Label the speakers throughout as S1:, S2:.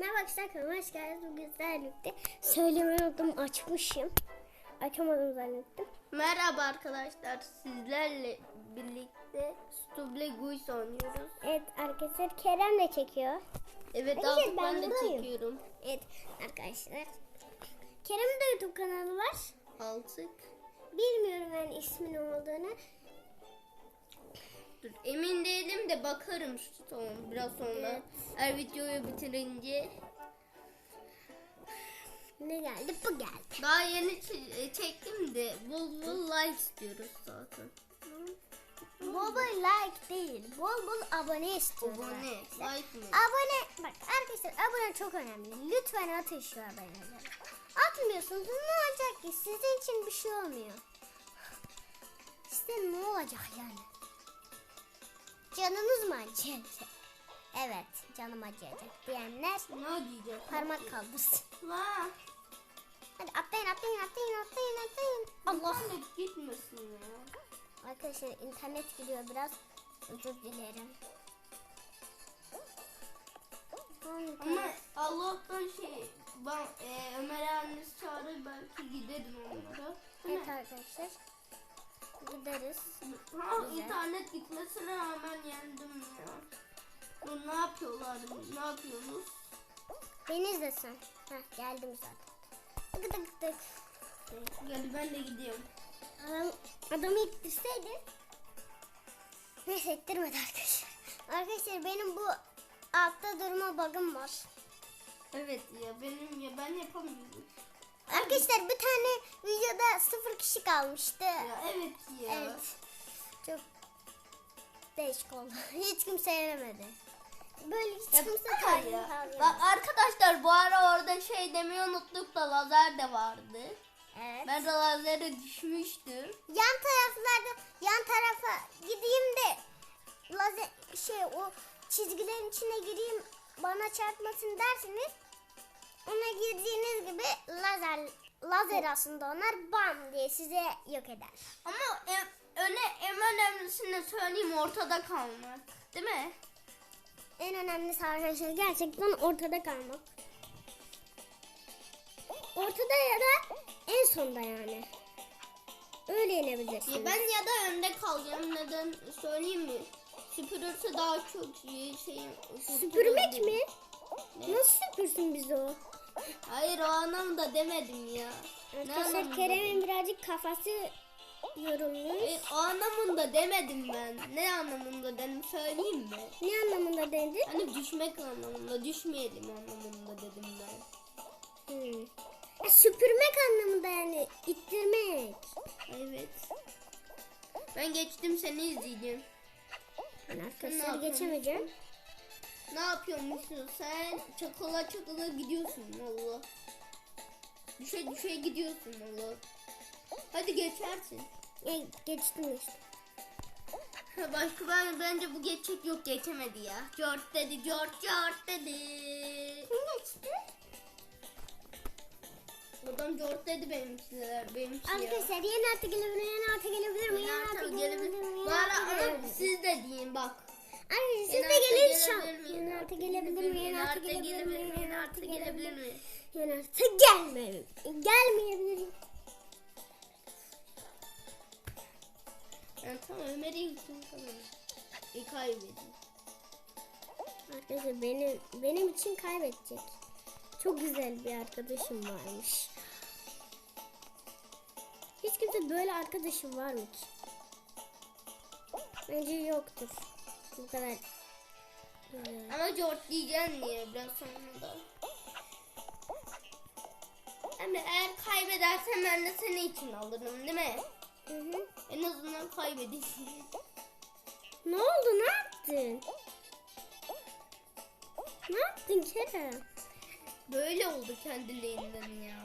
S1: Merhaba arkadaşlar kanalıma hoş geldiniz. Bugün sizlerle söylemeyi unuttum açmışım. Açamadım zannettim.
S2: Merhaba arkadaşlar. Sizlerle birlikte Stubble Guys oynuyoruz.
S1: Evet arkadaşlar Kerem de çekiyor.
S2: Evet
S1: Hayır,
S2: artık
S1: ben
S2: ben de çekiyorum.
S1: Evet arkadaşlar. Kerem'in de YouTube kanalı var.
S2: Altık.
S1: Bilmiyorum ben ismin olduğunu.
S2: Dur, emin değilim de bakarım şu biraz sonra.
S1: Evet.
S2: Her videoyu bitirince.
S1: Ne geldi? Bu geldi.
S2: Daha yeni e, çektim de bol bol like istiyoruz zaten.
S1: Bol bol like değil. Bol bol abone istiyoruz.
S2: Abone,
S1: arkadaşlar.
S2: like mi?
S1: Abone bak arkadaşlar abone çok önemli. Lütfen atın şu aboneleri. Atmıyorsunuz ne olacak ki? Sizin için bir şey olmuyor. İşte ne olacak yani? Canınız mı acıyacak? Evet canım acıyacak diyenler
S2: Ne diyeceğim?
S1: parmak kaldırsın.
S2: La.
S1: Hadi atlayın atlayın atlayın atlayın atlayın. Allah.
S2: İnternet gitmesin ya.
S1: Arkadaşlar internet gidiyor biraz. Özür dilerim.
S2: Ama Allah'tan şey ben e, Ömer annesi çağırır belki giderim onlara.
S1: Evet arkadaşlar. Gideriz.
S2: Ha
S1: Güzel.
S2: internet gitmesine rağmen yendim ya. Bu ne yapıyorlar? Ne yapıyorsunuz?
S1: Beni izlesin. Heh, geldim zaten. Tık tık tık.
S2: Gel ben de gidiyorum.
S1: Adam, adamı ittirseydi. Neyse ittirmedi arkadaşlar. Arkadaşlar benim bu altta durma bug'ım var.
S2: Evet ya benim ya ben yapamıyorum.
S1: Arkadaşlar bir tane kişi kalmıştı.
S2: Ya evet ya.
S1: Evet. Çok değişik oldu. Hiç kimse yenemedi. Böyle hiç
S2: Ya,
S1: kimse kaldıramadı.
S2: Bak arkadaşlar bu ara orada şey demeyi unuttuk da lazer de vardı.
S1: Evet.
S2: Ben de lazere düşmüştüm.
S1: yan taraflarda yan tarafa gideyim de lazer şey o çizgilerin içine gireyim bana çarpmasın derseniz ona girdiğiniz gibi lazer lazer aslında onlar bam diye size yok eder.
S2: Ama en, öne, en önemlisini söyleyeyim ortada kalmak. Değil mi?
S1: En önemlisi arkadaşlar gerçekten ortada kalmak. Ortada ya da en sonda yani. Öyle yenebilirsiniz.
S2: Ya ben ya da önde kalacağım. Neden söyleyeyim mi? Süpürürse daha çok şey, şey
S1: Süpürmek mi?
S2: Ne?
S1: Nasıl süpürsün bizi o?
S2: Hayır o anlamda demedim ya.
S1: Arkadaşlar Kerem'in birazcık kafası yorulmuş.
S2: Hayır, o anlamında demedim ben. Ne anlamında dedim söyleyeyim mi?
S1: Ne anlamında dedi?
S2: Hani düşmek anlamında, düşmeyelim anlamında dedim ben.
S1: Hmm. Ya, süpürmek anlamında yani ittirmek.
S2: Evet. Ben geçtim seni izleyeceğim.
S1: Ben arkadaşlar geçemeyeceğim.
S2: Ne yapıyormuşsun sen? Çakola çakola gidiyorsun valla. Düşe düşe gidiyorsun valla. Hadi geçersin.
S1: Ya, geçtim işte.
S2: Başka ben bence bu geçecek yok geçemedi ya. Jort dedi, jort jort dedi.
S1: Kim geçti?
S2: Adam jort dedi benimkiler, benimkiler.
S1: Arkadaşlar yeni artı gelebilir, yeni artı gelebilir mi? Yeni artı gelebilir mi?
S2: Bana siz de deyin bak.
S1: Arkadaşlar siz
S2: Yeni
S1: de gelin şu? Yeni artı gelebilir mi? Yeni artı gelebilir mi?
S2: Yeni artı gelebilir mi?
S1: Yeni artı gelmeyebilir. Gelmeyebilir.
S2: Yani tamam Ömer'e gitsin tamam. E kaybedin.
S1: Arkadaşlar benim benim için kaybedecek. Çok güzel bir arkadaşım varmış. Hiç kimse böyle arkadaşım var mı ki? Bence yoktur. Bu kadar.
S2: Ama jort diyeceksin niye biraz sonra da. Ama eğer kaybedersen ben de seni için alırım değil mi?
S1: Hı hı.
S2: En azından kaybedersin.
S1: Ne oldu? Ne yaptın? Ne yaptın Kerem?
S2: Böyle oldu kendiliğinden ya.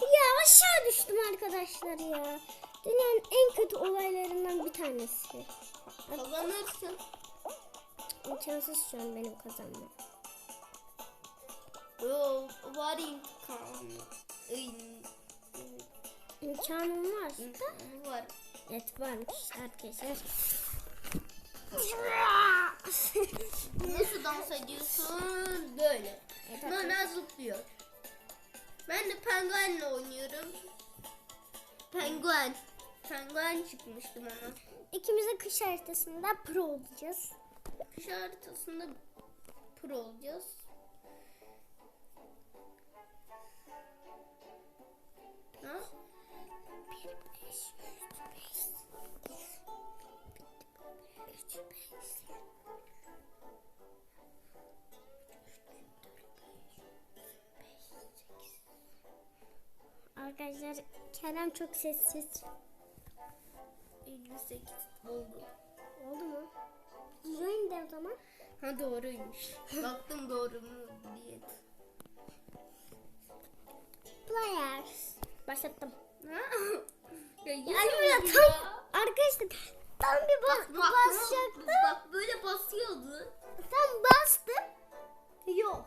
S1: Ya aşağı düştüm arkadaşlar ya. Dünyanın en kötü olaylarından bir tanesi.
S2: Kazanırsın.
S1: İmkansız şu an benim kazanmam.
S2: Yo, var. Iy,
S1: İmkanım var.
S2: imkan var.
S1: Evet varmış arkadaşlar.
S2: Nasıl dans ediyorsun? Böyle.
S1: Evet,
S2: Nana zıplıyor. Ben de penguenle oynuyorum. Penguen. Penguen çıkmıştı bana.
S1: İkimiz de kış haritasında pro olacağız.
S2: Kış haritasında pro olacağız. Ha?
S1: Arkadaşlar Kerem çok sessiz.
S2: 58 oldu.
S1: Oldu mu? Join de o zaman.
S2: Ha doğruymuş. Baktım doğru mu diye.
S1: Players. Başlattım.
S2: Ha? ya
S1: Yani böyle tam arkadaşlar tam bir bas,
S2: Bak,
S1: basacaktım.
S2: bak böyle basıyordu.
S1: Tam bastım. Yok.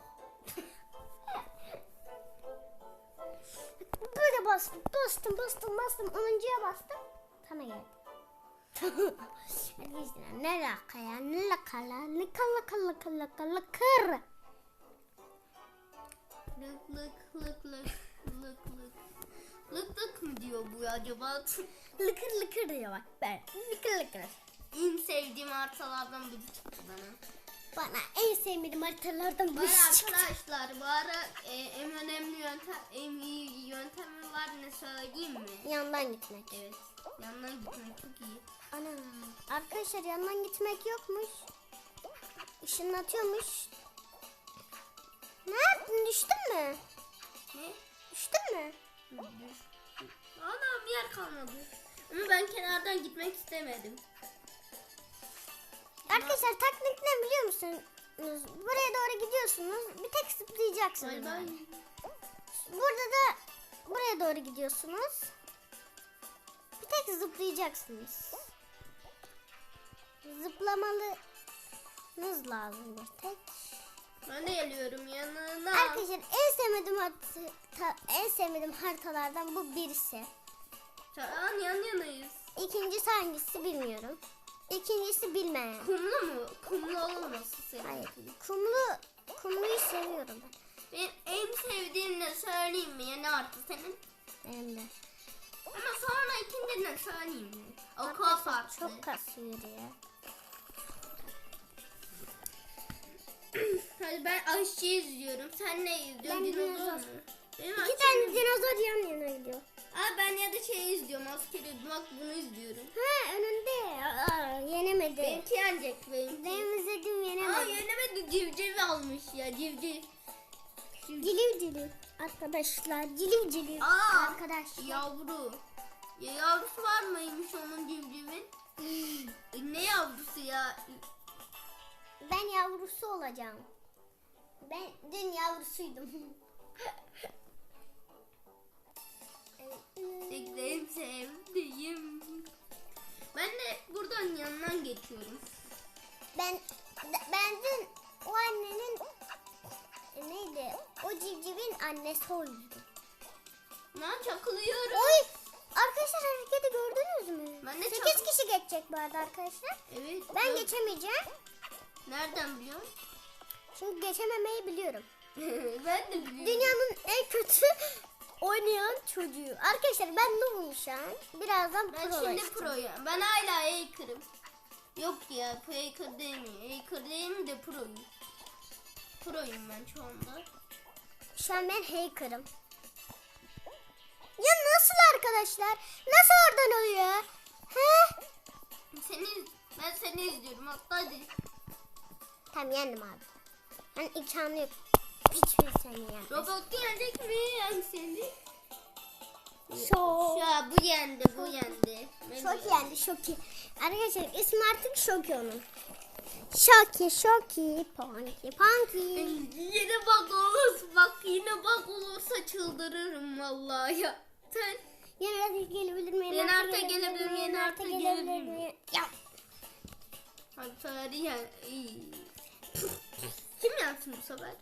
S1: Böyle bastım, bastım, bastım, bastım. Onuncuya bastım. Sana geldi. Arkadaşlar ne laka ya, ne laka la, ne kala kala kala kala kır.
S2: Lık lık lık lık lık lık. Lık lık mı diyor bu acaba?
S1: Lıkır lıkır diyor bak ben. Lıkır lıkır.
S2: en sevdiğim haritalardan biri çıktı bana.
S1: Bana en sevmediğim haritalardan birisi çıktı.
S2: arkadaşlar bu ara e, en önemli yöntem, en iyi yöntemi var ne söyleyeyim mi?
S1: Yandan gitmek.
S2: Evet. Yandan gitmek çok iyi.
S1: Ana. Arkadaşlar yandan gitmek yokmuş. Işınlatıyormuş. Ne yaptın? Düştün mü?
S2: Ne?
S1: Düştün mü?
S2: Ana bir yer kalmadı. Ama ben kenardan gitmek istemedim.
S1: Arkadaşlar taktik ne biliyor musunuz? Buraya doğru gidiyorsunuz. Bir tek zıplayacaksınız.
S2: Bay bay.
S1: Burada da buraya doğru gidiyorsunuz. Bir tek zıplayacaksınız. Zıplamalınız lazım bir tek.
S2: Ben de geliyorum yanına.
S1: Arkadaşlar en sevmediğim harita, en sevmediğim haritalardan bu birisi.
S2: Çağan yan yanayız.
S1: İkincisi hangisi bilmiyorum. İkincisi bilmeyen.
S2: Kumlu mu? Kumlu olmasın senin.
S1: Hayır. Kumlu kumluyu seviyorum ben.
S2: Ben en sevdiğim ne söyleyeyim mi? Yani artı senin.
S1: Benim de.
S2: Ama sonra ikinci ne söyleyeyim mi? O
S1: Arkadaşlar
S2: farklı.
S1: Çok kasıyor ya.
S2: Hadi ben aşçı izliyorum. Sen ne izliyorsun?
S1: Ben
S2: Dinozor mu? Benim
S1: İki
S2: aşçı
S1: tane
S2: izliyorum.
S1: dinozor yan yana gidiyor.
S2: Aa ben ya da şey izliyorum. Askeri bak bunu izliyorum.
S1: Ha önünde. Aa, yenemedi.
S2: Benimki yenecek benimki.
S1: Benim izlediğim
S2: Aa
S1: yenemedi.
S2: yenemedi civciv almış ya civciv.
S1: Ciliv ciliv. Arkadaşlar ciliv ciliv.
S2: Aa
S1: Arkadaş.
S2: yavru. Ya yavrusu var mıymış onun civcivin? E, ne yavrusu ya?
S1: Ben yavrusu olacağım. Ben dün yavrusuydum.
S2: En sevdiğim. Ben de buradan yanından geçiyorum.
S1: Ben ben dün o annenin neydi? O civcivin annesi oldum.
S2: Ben çakılıyorum.
S1: Oy! Arkadaşlar hareketi gördünüz mü?
S2: Ben de
S1: 8
S2: çak-
S1: kişi geçecek bu arada arkadaşlar.
S2: Evet.
S1: Ben geçemeyeceğim.
S2: Nereden biliyorsun?
S1: Çünkü geçememeyi biliyorum.
S2: ben de biliyorum.
S1: Dünyanın en kötü oynayan çocuğu. Arkadaşlar ben noobum şu an. Birazdan
S2: Ben
S1: pro
S2: şimdi proyum. Ben hala hacker'ım. Yok ya pro hacker değil mi? Hacker değil mi de proyum. Proyum ben şu anda.
S1: Şu an ben hacker'ım. Ya nasıl arkadaşlar? Nasıl oradan oluyor? He?
S2: Seni, ben seni izliyorum. Hatta hadi.
S1: Tamam yendim abi. Ben imkanı yok. Hiçbir seni yendim.
S2: Robot yenecek mi? Yani seni.
S1: Şok.
S2: Ya bu yendi, bu yendi. Ben
S1: Şok
S2: de-
S1: yendi Şoki. Arkadaşlar ismi artık Şoki onun. Şoki Şoki Ponki Ponki.
S2: Yine bak olursa, bak yine bak olursa çıldırırım vallahi ya. Sen
S1: Yeni harita gelebilir mi?
S2: Yeni harita gelebilir mi? Yeni harita gelebilir mi?
S1: Ya
S2: yen... İyi. Kim yansın bu sefer?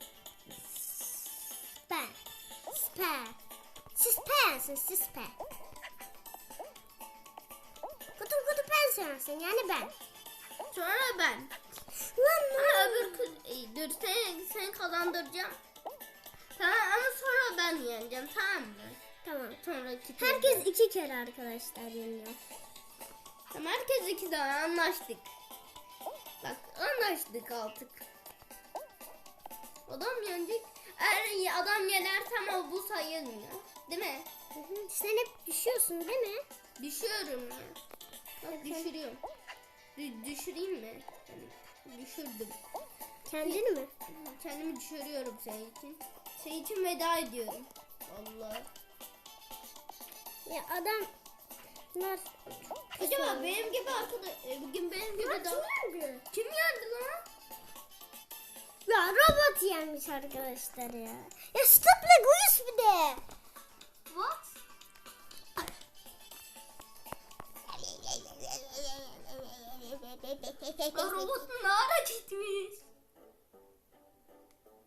S1: ben. Sper. Siz pensin siz pen. Kutu kutu pen sensin yani ben.
S2: Sonra ben.
S1: Lan
S2: Ama öbür kız... Ey, dur seni, seni kazandıracağım. Tamam ama sonra ben yeneceğim tamam mı?
S1: Tamam.
S2: Sonraki.
S1: Herkes iki kere arkadaşlar yeniyor.
S2: Tamam herkes iki tane anlaştık. Bak anlaştık artık. Adam yenecek. Eğer adam yenerse ama bu sayılmıyor. Değil mi?
S1: Hı hı. Sen hep düşüyorsun değil mi?
S2: Düşüyorum ya. Bak düşürüyorum. Dü- düşüreyim mi? Yani düşürdüm.
S1: Kendini mi?
S2: Kendimi düşürüyorum senin için. Senin için veda ediyorum. Allah.
S1: Ya adam Bunlar
S2: Acaba benim gibi arkadaş, e, bugün benim gibi da
S1: nerede?
S2: kim yendi lan?
S1: Ya robot yenmiş arkadaşlar ya. Ya stop Lego'yuz bir de.
S2: What? Ya robot ne ara gitmiş?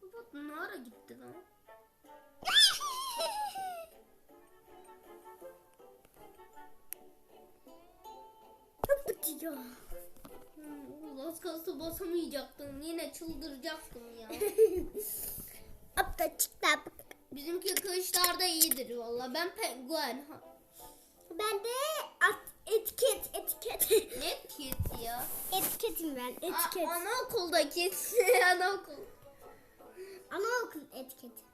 S2: Robot ne ara gitti lan?
S1: Ya.
S2: Hmm, az kalsın basamayacaktım. Yine çıldıracaktım ya.
S1: Apta çıktı.
S2: Bizimki kılıçlarda iyidir valla. Ben penguen.
S1: Ben de at, etiket etiket.
S2: Ne etiketi ya?
S1: Etiketim ben etiket.
S2: A- anaokuldaki. Anaokul.
S1: Anaokul etiketi.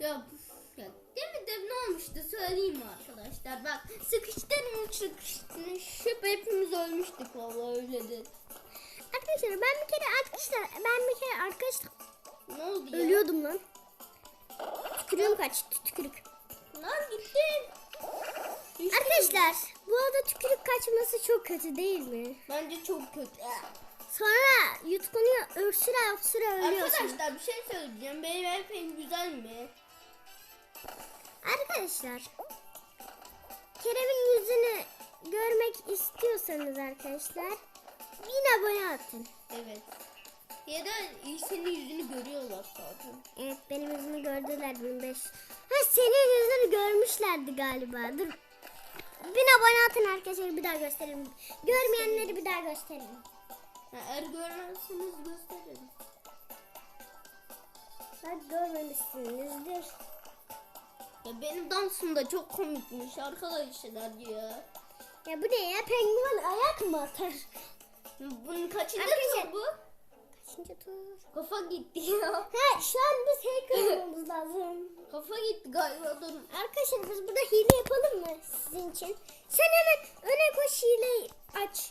S2: Ya, de ne olmuştu söyleyeyim mi arkadaşlar? Bak sıkıştırın sıkıştırıp hepimiz ölmüştük vallahi öyle de.
S1: Arkadaşlar ben bir kere arkadaşlar ben bir kere arkadaşlar
S2: Ne oldu ya?
S1: ölüyordum lan. Tükürüğüm kaçtı tükürük.
S2: Lan gittin.
S1: Arkadaşlar bu arada tükürük kaçması çok kötü değil mi?
S2: Bence çok kötü.
S1: Sonra yutkunuyor öksüre öksüre ölüyorsun.
S2: Arkadaşlar bir şey söyleyeceğim. Benim efendim güzel mi?
S1: Arkadaşlar Kerem'in yüzünü görmek istiyorsanız arkadaşlar bin abone atın.
S2: Evet. Ya da senin yüzünü görüyorlar zaten.
S1: Evet benim yüzümü gördüler 1500. Ha senin yüzünü görmüşlerdi galiba. Dur. Bin abone atın arkadaşlar bir daha göstereyim. Görmeyenleri bir daha göstereyim.
S2: Ha, eğer görmezseniz gösteririm.
S1: Bak görmemişsinizdir.
S2: Ya benim dansım da çok komikmiş arkadaşlar ya.
S1: Ya bu ne ya penguen ayak mı atar?
S2: Bunun kaçıncı tur bu?
S1: Kaçıncı tur?
S2: Kafa gitti ya.
S1: Ha şu an biz hacker olmamız lazım.
S2: Kafa gitti galiba dur.
S1: Arkadaşlar biz burada hile yapalım mı sizin için? Sen hemen öne koş hileyi aç.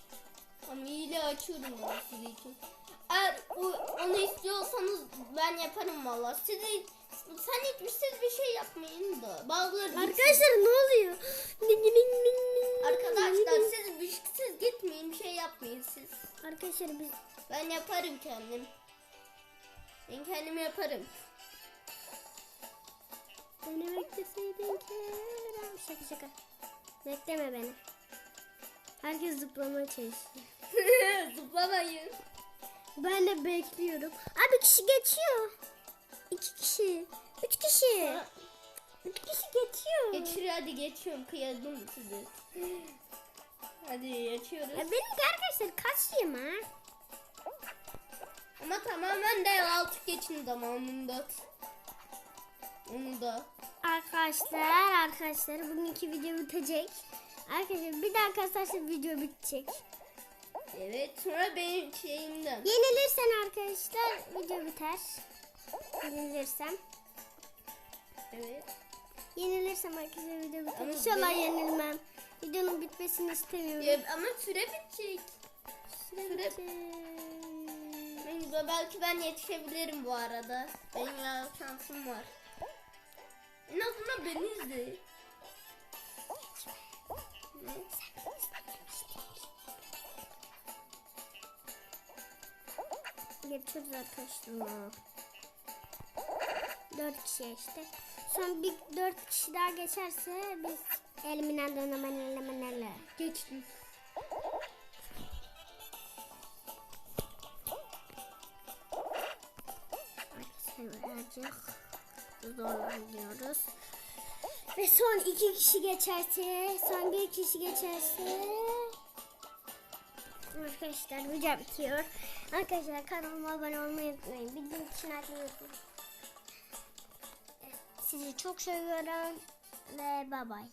S2: Ama hile açıyorum ben sizin için. Eğer onu istiyorsanız ben yaparım valla. Sizi sen hiç siz bir şey yapmayın da. Gitsin.
S1: Arkadaşlar ne oluyor?
S2: Arkadaşlar siz bir siz gitmeyin bir şey yapmayın siz.
S1: Arkadaşlar biz
S2: Ben yaparım kendim. Ben kendim yaparım.
S1: beni bekleseydin Kerem. Şaka şaka. Bekleme beni. Herkes zıplamaya çalışıyor.
S2: Zıplamayın.
S1: Ben de bekliyorum. Abi kişi geçiyor. İki kişi. Üç kişi. Üç kişi geçiyor.
S2: Geçir hadi geçiyorum kıyadım sizi. Hadi geçiyoruz.
S1: Ya benim arkadaşlar kaçayım ha?
S2: Ama tamamen de altı geçin zamanında. Onu da.
S1: Arkadaşlar arkadaşlar bugünkü video bitecek. Arkadaşlar bir daha arkadaşlar video bitecek.
S2: Evet sonra benim şeyimden.
S1: Yenilirsen arkadaşlar video biter. Yenilirsem.
S2: Evet.
S1: Yenilirsem arkadaşlar video biter. İnşallah yenilmem. Videonun bitmesini istemiyorum.
S2: Ya, ama süre bitecek. Süre Ben, belki ben yetişebilirim bu arada. Benim ya şansım var. En azından beni izle.
S1: Geçiyoruz arkadaşlar. Dört kişi işte. Son bir dört kişi daha geçerse biz eliminen dönemen elemenlerle.
S2: Geçtim.
S1: Arkadaşlar birazcık zorlanıyoruz. Ve son iki kişi geçerse, son bir kişi geçerse... Arkadaşlar video bitiyor. Arkadaşlar kanalıma abone olmayı unutmayın. Bildiğim için. Evet, Sizi çok seviyorum ve bay bay.